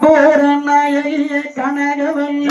கனகவல்ல கனகவல்ல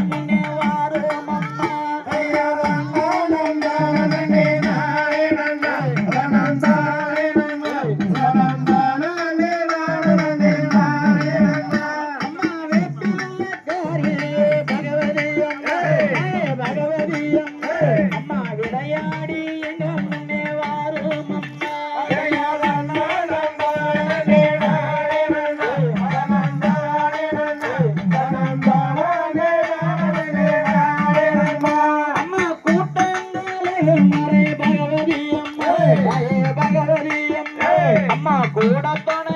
Mm-hmm. அம்மா கூடத்தோட